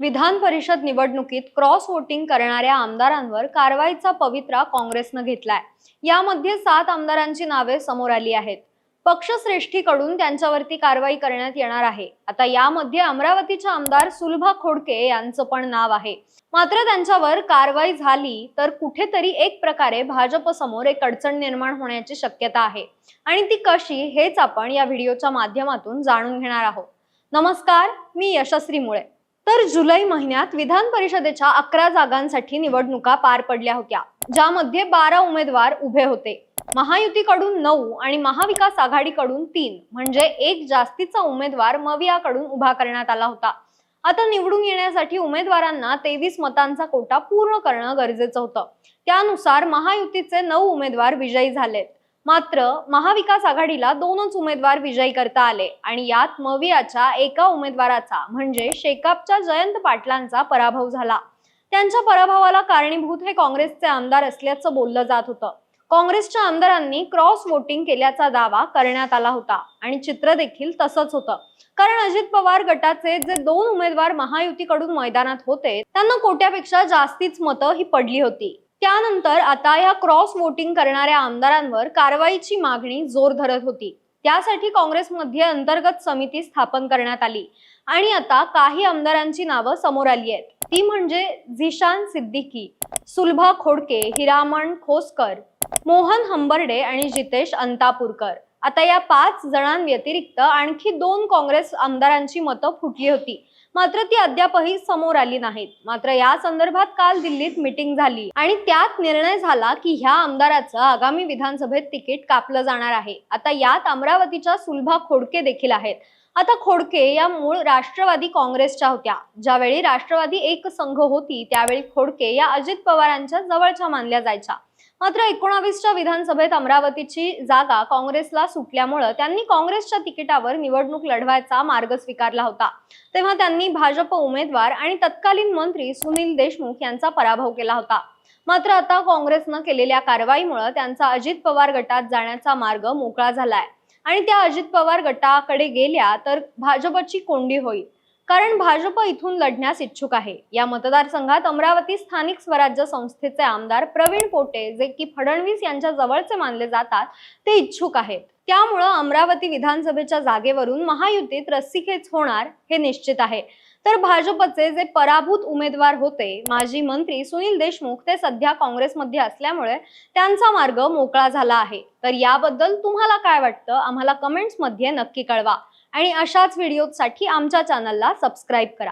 विधान परिषद निवडणुकीत cross voting करणाऱ्या आमदारांवर कारवाईचा पवित्रा काँग्रेसनं घेतलाय. यामध्ये सात आमदारांची नावे समोर आली आहेत. पक्षश्रेष्ठीकडून त्यांच्यावरती कारवाई करण्यात येणार आहे. आता यामध्ये अमरावतीच्या आमदार सुलभा खोडके यांचं पण नाव आहे. मात्र त्यांच्यावर कारवाई झाली तर कुठेतरी एक प्रकारे भाजप समोर एक अडचण निर्माण होण्याची शक्यता आहे. आणि ती कशी हेच आपण या व्हिडिओच्या माध्यमातून जाणून घेणार आहोत. नमस्कार मी यशस्वी मुळे. तर जुलै महिन्यात विधान परिषदेच्या अकरा जागांसाठी निवडणुका पार पडल्या होत्या ज्यामध्ये बारा उमेदवार उभे होते. महायुतीकडून नऊ आणि महाविकास आघाडीकडून तीन म्हणजे एक जास्तीचा उमेदवार मवियाकडून उभा करण्यात आला होता. आता निवडून येण्यासाठी उमेदवारांना तेवीस मतांचा कोटा पूर्ण करणं गरजेचं होतं. त्यानुसार महायुतीचे नऊ उमेदवार विजयी झालेत. मात्र महाविकास आघाडीला दोनच उमेदवार विजयी करता आले आणि यात मवियाच्या एका उमेदवाराचा म्हणजे शेकापच्या जयंत पाटलांचा पराभव झाला. त्यांच्या पराभवाला कारणीभूत हे काँग्रेसचे आमदार असल्याचं बोललं जात होतं. काँग्रेसच्या आमदारांनी क्रॉस वोटिंग केल्याचा दावा करण्यात आला होता आणि चित्र देखील तसंच होतं. कारण अजित पवार गटाचे जे दोन उमेदवार महायुतीकडून मैदानात होते त्यांना कोट्यापेक्षा जास्तीच मतं ही पडली होती. त्यानंतर आता या क्रॉस वोटिंग करणाऱ्या आमदारांवर कारवाईची मागणी जोर धरत होती. त्यासाठी काँग्रेसमध्ये अंतर्गत समिती स्थापन करण्यात आली. आणि आता काही आमदारांची नावं समोर आली आहेत. ती म्हणजे झिशान सिद्दीकी सुलभा खोडके हिरामण खोसकर मोहन हंबर्डे आणि जितेश अंतापूरकर. आता या पाच जणांव्यतिरिक्त आणखी दोन काँग्रेस आमदारांची मतं फुटली होती. मात्र ती अद्यापही समोर आली नाहीत. मात्र या संदर्भात काल दिल्लीत मिटिंग झाली आणि त्यात निर्णय झाला की ह्या आमदाराचं आगामी विधानसभेत तिकीट कापलं जाणार आहे. आता यात अमरावतीच्या सुलभा खोडके देखील आहेत. आता खोडके या मूळ राष्ट्रवादी काँग्रेसच्या होत्या. ज्यावेळी राष्ट्रवादी एक संघ होती त्यावेळी खोडके या अजित पवारांच्या जवळच्या मानल्या जायच्या. मात्र एकोणावीसच्या विधानसभेत अमरावतीची जागा काँग्रेसला सुटल्यामुळं त्यांनी काँग्रेसच्या तिकिटावर निवडणूक लढवायचा मार्ग स्वीकारला होता. तेव्हा त्यांनी भाजप उमेदवार आणि तत्कालीन मंत्री सुनील देशमुख यांचा पराभव केला होता. मात्र आता काँग्रेसनं केलेल्या कारवाईमुळे त्यांचा अजित पवार गटात जाण्याचा मार्ग मोकळा झालाय. आणि त्या अजित पवार गटाकडे गेल्या तर भाजपची कोंडी होईल. कारण भाजप इथून लढण्यास इच्छुक आहे. या मतदारसंघात अमरावती स्थानिक स्वराज्य संस्थेचे आमदार प्रवीण पोटे जे की फडणवीस यांच्या जवळचे मानले जातात ते इच्छुक आहेत. त्यामुळं अमरावती विधानसभेच्या जागेवरून महायुतीत रस्सीखेच होणार हे निश्चित आहे. तर भाजपचे जे पराभूत उमेदवार होते माजी मंत्री सुनील देशमुख ते सध्या काँग्रेसमध्ये असल्यामुळे त्यांचा मार्ग मोकळा झाला आहे. तर याबद्दल तुम्हाला काय वाटतं? आम्हाला कमेंट्समध्ये नक्की कळवा. आणि अशाच व्हिडिओसाठी आमच्या चॅनलला सबस्क्राईब करा.